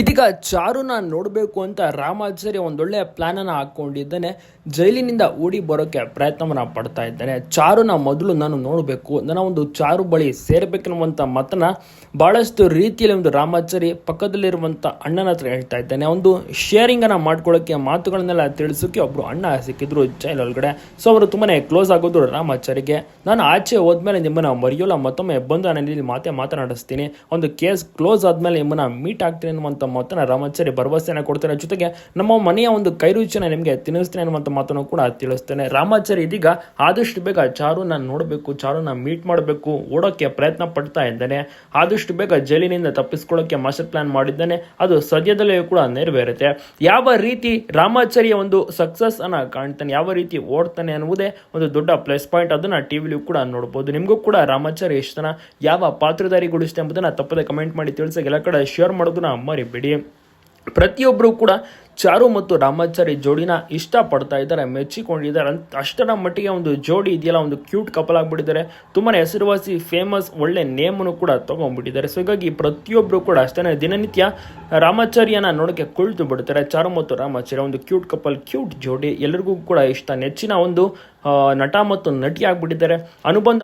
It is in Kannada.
ಇದೀಗ ಚಾರುನ ನೋಡಬೇಕು ಅಂತ ರಾಮಾಚಾರ್ಯ ಒಂದೊಳ್ಳೆ ಪ್ಲಾನನ್ನು ಹಾಕೊಂಡಿದ್ದಾನೆ. ಜೈಲಿನಿಂದ ಓಡಿ ಬರೋಕ್ಕೆ ಪ್ರಯತ್ನವನ್ನ ಪಡ್ತಾ ಇದ್ದಾನೆ. ಚಾರುನ ಮೊದಲು ನಾನು ನೋಡಬೇಕು. ನನ್ನ ಒಂದು ಚಾರು ಬಳಿ ಸೇರಬೇಕೆನ್ನುವಂಥ ಮತನ ಬಹಳಷ್ಟು ರೀತಿಯಲ್ಲಿ ಒಂದು ರಾಮಾಚಾರಿ ಪಕ್ಕದಲ್ಲಿರುವಂಥ ಅಣ್ಣನ ಹತ್ರ ಹೇಳ್ತಾ ಇದ್ದಾನೆ. ಒಂದು ಶೇರಿಂಗ್ ಅನ್ನ ಮಾಡ್ಕೊಳ್ಳೋಕೆ ಮಾತುಗಳನ್ನೆಲ್ಲ ತಿಳಿಸೋಕೆ ಒಬ್ರು ಅಣ್ಣ ಸಿಕ್ಕಿದ್ರು ಜೈಲ್ ಒಳಗಡೆ. ಸೊ ಅವರು ತುಂಬಾನೇ ಕ್ಲೋಸ್ ಆಗೋದು ರಾಮಾಚಾರಿಗೆ. ನಾನು ಆಚೆ ಹೋದ್ಮೇಲೆ ನಿಮ್ಮನ್ನ ಮರೆಯೋಲ್ಲ, ಮತ್ತೊಮ್ಮೆ ಬಂದು ನಾನು ಇಲ್ಲಿ ಮಾತೆ ಮಾತನಾಡಿಸ್ತೀನಿ. ಒಂದು ಕೇಸ್ ಕ್ಲೋಸ್ ಆದ್ಮೇಲೆ ನಿಮ್ಮನ್ನ ಮೀಟ್ ಆಗ್ತೀನಿ ಅನ್ನುವಂಥ ಮಾತನ್ನ ರಾಮಾಚಾರಿ ಭರವಸೆಯನ್ನು ಕೊಡ್ತಾನೆ. ಜೊತೆಗೆ ನಮ್ಮ ಮನೆಯ ಒಂದು ಕೈರುಚಿನ ನಿಮಗೆ ತಿನ್ನಿಸ್ತೇನೆ ಅನ್ನುವಂಥ ಮಾತನ್ನು ಕೂಡ ತಿಳಿಸ್ತೇನೆ. ರಾಮಾಚಾರಿ ಇದೀಗ ಆದಷ್ಟು ಬೇಗ ಚಾರು ನಾನು ನೋಡಬೇಕು, ಚಾರುನ ಮೀಟ್ ಮಾಡಬೇಕು, ಓಡೋಕ್ಕೆ ಪ್ರಯತ್ನ ಪಡ್ತಾ ಇದ್ದಾನೆ. ಆದಷ್ಟು ಬೇಗ ಜೈಲಿನಿಂದ ತಪ್ಪಿಸ್ಕೊಳ್ಳೋಕೆ ಮಾಸ್ಟರ್ ಪ್ಲಾನ್ ಮಾಡಿದ್ದಾನೆ. ಅದು ಸದ್ಯದಲ್ಲೇ ಕೂಡ ನೆರವೇರುತ್ತೆ. ಯಾವ ರೀತಿ ರಾಮಾಚಾರಿಯ ಒಂದು ಸಕ್ಸಸ್ ಅನ್ನ ಕಾಣ್ತಾನೆ, ಯಾವ ರೀತಿ ಓಡ್ತಾನೆ ಅನ್ನುವುದೇ ಒಂದು ದೊಡ್ಡ ಪ್ಲಸ್ ಪಾಯಿಂಟ್ ಅದನ್ನ ಟಿವಿಲಿ ಕೂಡ ನೋಡಬಹುದು ನಿಮಗೂ ಕೂಡ ರಾಮಾಚಾರಿ ಎಷ್ಟು ಯಾವ ಯಾವ ಇಷ್ಟ ಎಂಬುದನ್ನು ತಪ್ಪದೆ ಕಮೆಂಟ್ ಮಾಡಿ ತಿಳಿಸಿ. ಎಲ್ಲ ಕಡೆ ಶೇರ್ ಮಾಡೋದನ್ನ ಮರಿಬೇಡಿ. ಪ್ರತಿಯೊಬ್ಬರು ಕೂಡ ಚಾರು ಮತ್ತು ರಾಮಾಚಾರಿ ಜೋಡಿನ ಇಷ್ಟಪಡ್ತಾ ಇದ್ದಾರೆ, ಮೆಚ್ಚಿಕೊಂಡಿದ್ದಾರೆ. ಅಂತ ಅಷ್ಟರ ಮಟ್ಟಿಗೆ ಒಂದು ಜೋಡಿ ಇದೆಯಲ್ಲ, ಒಂದು ಕ್ಯೂಟ್ ಕಪಲ್ ಆಗಿಬಿಟ್ಟಿದ್ದಾರೆ. ತುಂಬಾ ಹೆಸರುವಾಸಿ ಫೇಮಸ್ ಒಳ್ಳೆ ನೇಮನ್ನು ಕೂಡ ತೊಗೊಂಡ್ಬಿಟ್ಟಿದ್ದಾರೆ. ಸೊ ಹೀಗಾಗಿ ಪ್ರತಿಯೊಬ್ಬರು ಕೂಡ ಅಷ್ಟೇ ದಿನನಿತ್ಯ ರಾಮಾಚಾರ್ಯನ ನೋಡೋಕ್ಕೆ ಕುಳಿತು ಬಿಡ್ತಾರೆ. ಚಾರು ಮತ್ತು ರಾಮಾಚಾರ್ಯ ಒಂದು ಕ್ಯೂಟ್ ಕಪಲ್ ಕ್ಯೂಟ್ ಜೋಡಿ ಎಲ್ಲರಿಗೂ ಕೂಡ ಇಷ್ಟ. ನೆಚ್ಚಿನ ಒಂದು ನಟ ಮತ್ತು ನಟಿ ಆಗಿಬಿಟ್ಟಿದ್ದಾರೆ. ಅನುಬಂಧ